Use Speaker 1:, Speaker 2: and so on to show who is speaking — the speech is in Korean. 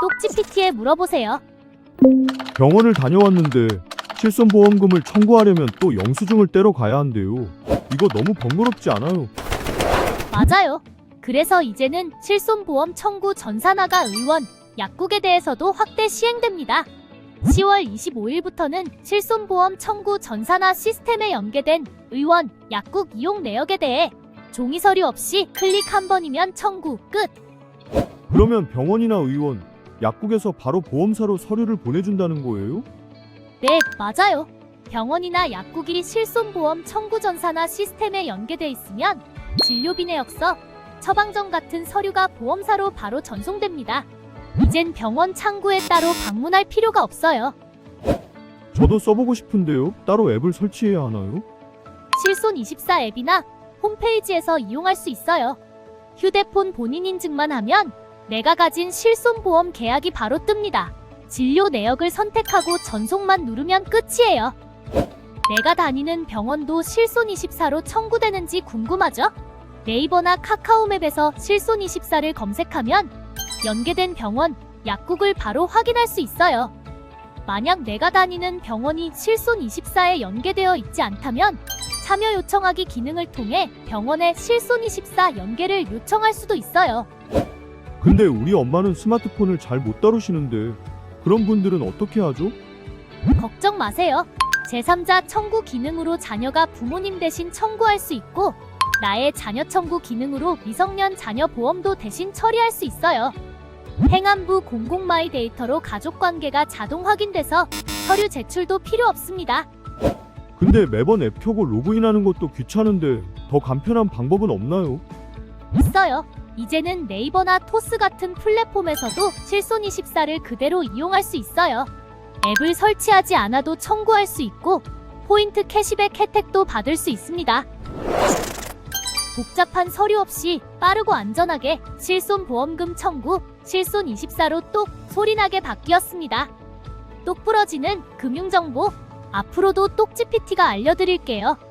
Speaker 1: 똑GPT에 물어보세요.
Speaker 2: 병원을 다녀왔는데 실손보험금을 청구하려면 또 영수증을 떼러 가야 한대요. 이거 너무 번거롭지 않아요?
Speaker 1: 맞아요. 그래서 이제는 실손보험 청구 전산화가 의원, 약국에 대해서도 확대 시행됩니다. 10월 25일부터는 실손보험 청구 전산화 시스템에 연계된 의원, 약국 이용 내역에 대해 종이 서류 없이 클릭 한 번이면 청구 끝.
Speaker 2: 그러면 병원이나 의원, 약국에서 바로 보험사로 서류를 보내준다는 거예요?
Speaker 1: 네, 맞아요. 병원이나 약국이 실손보험 청구 전산화 시스템에 연계돼 있으면 진료비 내역서, 처방전 같은 서류가 보험사로 바로 전송됩니다. 이젠 병원 창구에 따로 방문할 필요가 없어요.
Speaker 2: 저도 써보고 싶은데요. 따로 앱을 설치해야 하나요?
Speaker 1: 실손24 앱이나 홈페이지에서 이용할 수 있어요. 휴대폰 본인 인증만 하면 내가 가진 실손보험 계약이 바로 뜹니다. 진료 내역을 선택하고 전송만 누르면 끝이에요. 내가 다니는 병원도 실손24로 청구되는지 궁금하죠? 네이버나 카카오맵에서 실손24를 검색하면 연계된 병원, 약국을 바로 확인할 수 있어요. 만약 내가 다니는 병원이 실손24에 연계되어 있지 않다면 참여 요청하기 기능을 통해 병원에 실손24 연계를 요청할 수도 있어요.
Speaker 2: 근데 우리 엄마는 스마트폰을 잘 못 다루시는데 그런 분들은 어떻게 하죠?
Speaker 1: 걱정 마세요. 제3자 청구 기능으로 자녀가 부모님 대신 청구할 수 있고 나의 자녀 청구 기능으로 미성년 자녀 보험도 대신 처리할 수 있어요. 행안부 공공 마이 데이터로 가족 관계가 자동 확인돼서 서류 제출도 필요 없습니다.
Speaker 2: 근데 매번 앱 켜고 로그인하는 것도 귀찮은데 더 간편한 방법은 없나요?
Speaker 1: 있어요. 이제는 네이버나 토스 같은 플랫폼에서도 실손 24를 그대로 이용할 수 있어요. 앱을 설치하지 않아도 청구할 수 있고 포인트 캐시백 혜택도 받을 수 있습니다. 복잡한 서류 없이 빠르고 안전하게 실손 보험금 청구 실손 24로 똑 소리나게 바뀌었습니다. 똑 부러지는 금융정보 앞으로도 똑GPT가 알려드릴게요.